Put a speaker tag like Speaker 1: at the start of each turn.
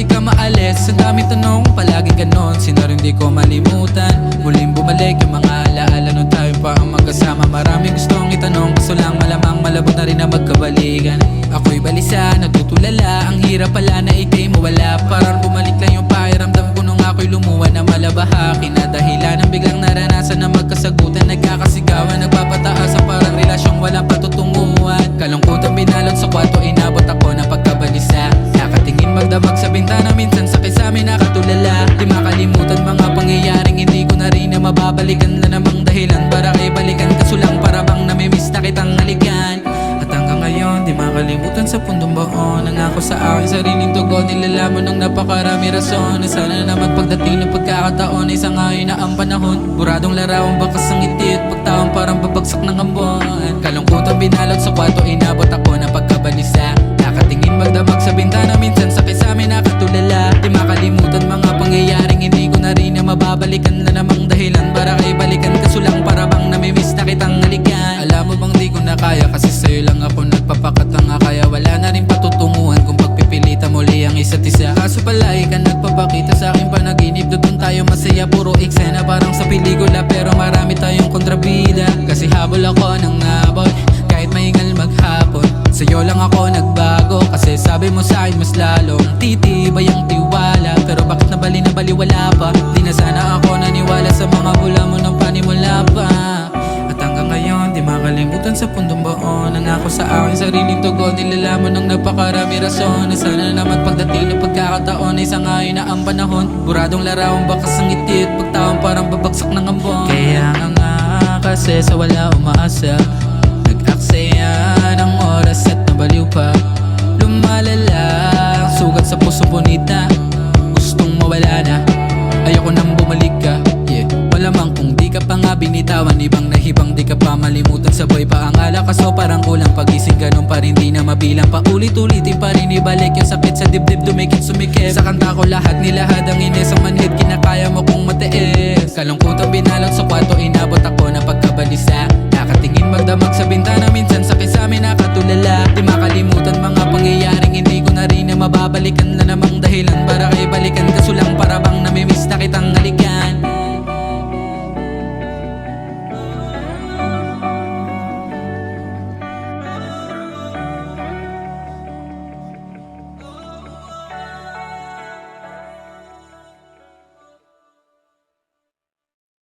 Speaker 1: di ka maalis. Sa dami tanong, palaging ganon. Sino rin di ko malimutan? Muling bumalik yung mga alaala Nung tayo pa ang magkasama. Maraming gustong itanong Kaso lang malamang malabot na rin na magkabalikan. Ako'y balisa, nagtutulala. Ang hirap pala na ikay mawala. Parang bumalik lang yung pakiramdam ko Nung ako'y lumuwa na malabaha Kinadahilan ng biglang naranasan na magkasagutan Nagkakasigawan, nagpapataasan rin na namang dahilan Para kay balikan. Kaso lang para bang namimiss na kitang halikan. At hanggang ngayon di makalimutan sa pundong baon. Nangako sa akin sariling tugon Nilalaman ng napakarami rason. Na sana naman pagdating ng pagkakataon Ay sangayon na ang panahon. Buradong larawan bakas ang ngiti At parang babagsak ng ambon. Kalungkutan binalot sa kwarto Inabot ako ng pagkabalisa. Nakatingin magdamag sa bintana Minsan sakit sa amin nakatulala. Di makalimutan mga pangyayaring Hindi ko na rin na mababalikan na namang pala ka nagpapakita sa akin panaginip. Doon tayo masaya puro eksena. Parang sa pelikula pero marami tayong kontrabida. Kasi habol ako ng nabol Kahit maingal maghapon. Sa'yo lang ako nagbago Kasi sabi mo sa mas lalong Titibay ang tiwala. Pero bakit nabali na baliwala pa? Di na sana ako naniwala sa mga bula mo ng panimula pa. At hanggang ngayon di makalimutan sa pundong baon Nangako sa akin. Sariling tugon Nilalaman ng napakarami rason. Na sana naman pagdating ng pagkakataon Ay sangayon na ang panahon. Buradong larawan bakas ang ngiti At pagtaon parang babagsak ng ambon. Kaya nga nga kasi sa wala umaasa Nag-aksaya ng oras at nabaliw pa. Lumalala ang sugat sa puso bonita Gustong mawala na Ayoko nang bumalik ka. Yeah Malamang kung di ka pa nga binitawan di ka pa malimutan Sabay pa ang ala kaso parang kulang Pagising ganun pa rin di na mabilang Paulit-ulitin pa rin ibalik Yung sakit sa dibdib dumikit sumikip Sa kanta ko lahat nilahad ang inis Ang manhid kinakaya mo kung matiis. Kalungkutan binalot sa kwarto Inabot